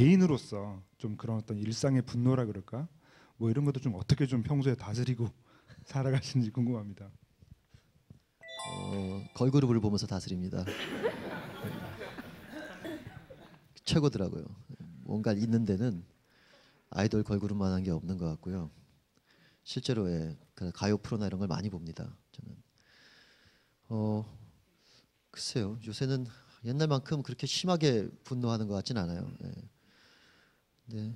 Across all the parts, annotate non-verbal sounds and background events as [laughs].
개인으로서 좀 그런 어떤 일상의 분노라 그럴까 뭐 이런 것도 좀 어떻게 좀 평소에 다스리고 [laughs] 살아가시는지 궁금합니다. 어, 걸그룹을 보면서 다스립니다. 최고더라고요. 뭔가 있는 데는 아이돌 걸그룹만한 게 없는 것 같고요. 실제로 예, 그 가요 프로나 이런 걸 많이 봅니다. 저는 어 글쎄요 요새는 옛날만큼 그렇게 심하게 분노하는 것 같진 않아요. 예. 네.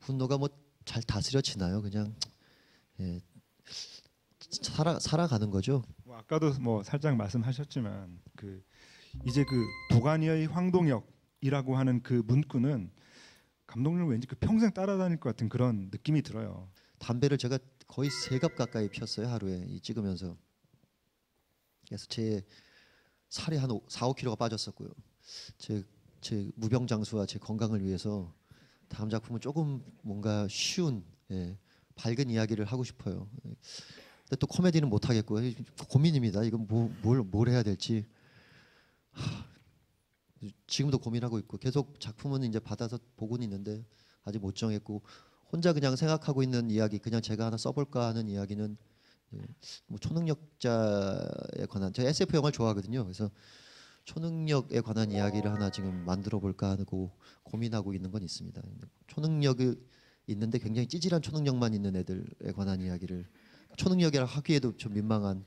분노가 뭐 잘 다스려지나요? 그냥 예, 살아 살아가는 거죠. 뭐 아까도 뭐 살짝 말씀하셨지만 그 이제 그 도가니의 황동혁이라고 하는 그 문구는 감독님 왠지 그 평생 따라다닐 것 같은 그런 느낌이 들어요. 담배를 제가 거의 세 갑 가까이 폈어요 하루에 이 찍으면서 그래서 제 살이 한 4, 5kg가 빠졌었고요. 제, 제 무병장수와 제 건강을 위해서 다음 작품은 조금 뭔가 쉬운 예, 밝은 이야기를 하고 싶어요. 예. 근데 또 코미디는 못 하겠고요. 고민입니다. 이건 뭐, 뭘, 뭘 해야 될지 하, 지금도 고민하고 있고 계속 작품은 이제 받아서 보고는 있는데 아직 못 정했고 혼자 그냥 생각하고 있는 이야기 그냥 제가 하나 써볼까 하는 이야기는 예, 뭐 초능력자에 관한 제가 SF 영화를 좋아하거든요. 그래서 초능력에 관한 이야기를 하나 지금 만들어 볼까 하고 고민하고 있는 건 있습니다. 초능력이 있는데 굉장히 찌질한 초능력만 있는 애들에 관한 이야기를 초능력이라 하기에도 좀 민망한